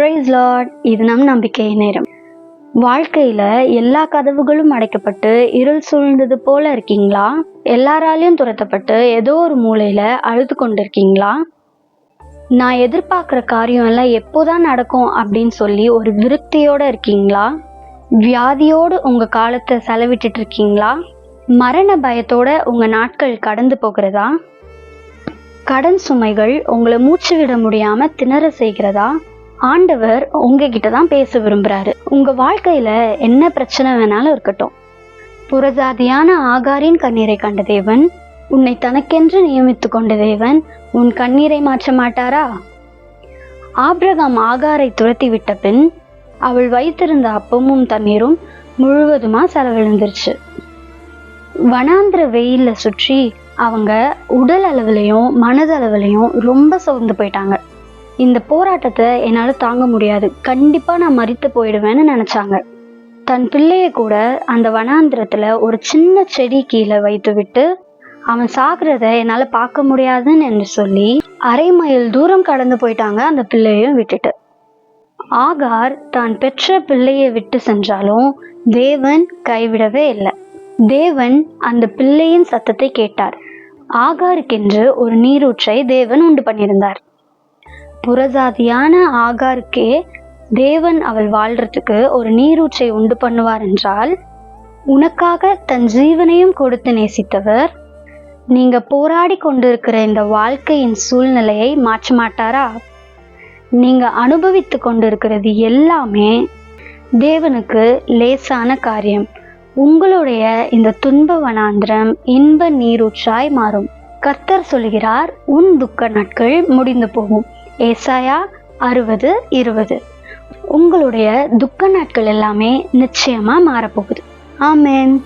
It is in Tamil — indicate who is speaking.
Speaker 1: ப்ரைஸ் லார்ட் இது நம் நம்பிக்கை நேரம். வாழ்க்கையில எல்லா கதவுகளும் அடைக்கப்பட்டு இருள் சூழ்ந்தது போல இருக்கீங்களா? எல்லாராலையும் துரத்தப்பட்டு ஏதோ ஒரு மூலையில அழுது கொண்டிருக்கீங்களா? நான் எதிர்பார்க்குற காரியம் எல்லாம் எப்போதான் நடக்கும் அப்படின்னு சொல்லி ஒரு விருத்தியோட இருக்கீங்களா? வியாதியோடு உங்கள் காலத்தை செலவிட்டுட்டு இருக்கீங்களா? மரண பயத்தோட உங்கள் நாட்கள் கடந்து போகிறதா? கடன் சுமைகள் உங்களை மூச்சு விட முடியாமல் திணற செய்கிறதா? ஆண்டவர் உங்ககிட்ட தான் பேச விரும்புறாரு. உங்க வாழ்க்கையில என்ன பிரச்சனை வேணாலும் இருக்கட்டும். புறஜாதியான ஆகாரின் கண்ணீரை கண்ட தேவன் உன்னை தனக்கென்று நியமித்து கொண்ட தேவன் உன் கண்ணீரை மாற்ற மாட்டாரா? ஆப்ரகாம் ஆகாரை துரத்தி விட்ட பின் அவள் வைத்திருந்த அப்பமும் தண்ணீரும் முழுவதுமா செலவிழுந்துருச்சு. வனாந்திர வெயிலில் சுற்றி அவங்க உடல் அளவுலையும் மனதளவுலையும் ரொம்ப சோர்ந்து போயிட்டாங்க. இந்த போராட்டத்தை என்னால் தாங்க முடியாது. கண்டிப்பாக நான் மறித்து போயிடுவேன்னு நினச்சாங்க. தன் பிள்ளைய கூட அந்த வனாந்திரத்தில் ஒரு சின்ன செடி கீழே வைத்து விட்டு அவன் சாகிறத என்னால் பார்க்க முடியாதுன்னு என்று சொல்லி அரை மைல் தூரம் கடந்து போயிட்டாங்க அந்த பிள்ளையும் விட்டுட்டு. ஆகார் தான் பெற்ற பிள்ளையை விட்டு சென்றாலும் தேவன் கைவிடவே இல்லை. தேவன் அந்த பிள்ளையின் சத்தத்தை கேட்டார். ஆகாருக்கென்று ஒரு நீரூற்றை தேவன் உண்டு பண்ணியிருந்தார். புறஜாதியான ஆகாருக்கே தேவன் அவள் வாழ்றதுக்கு ஒரு நீரூற்றை உண்டு பண்ணுவார் என்றால் உனக்காக தன் ஜீவனையும் கொடுத்து நேசித்தவர் நீங்க போராடி கொண்டிருக்கிற இந்த வாழ்க்கையின் சூழ்நிலையை மாற்ற மாட்டாரா? நீங்க அனுபவித்து கொண்டிருக்கிறது எல்லாமே தேவனுக்கு லேசான காரியம். உங்களுடைய இந்த துன்ப வனாந்திரம் இன்ப நீரூற்றாய் மாறும். கர்த்தர் சொல்கிறார் உன் துக்க நாட்கள் முடிந்து போகும். ஏசாயா அறுபது இருபது. உங்களுடைய துக்க நாட்கள் எல்லாமே நிச்சயமா மாறப்போகுது. ஆமேன்.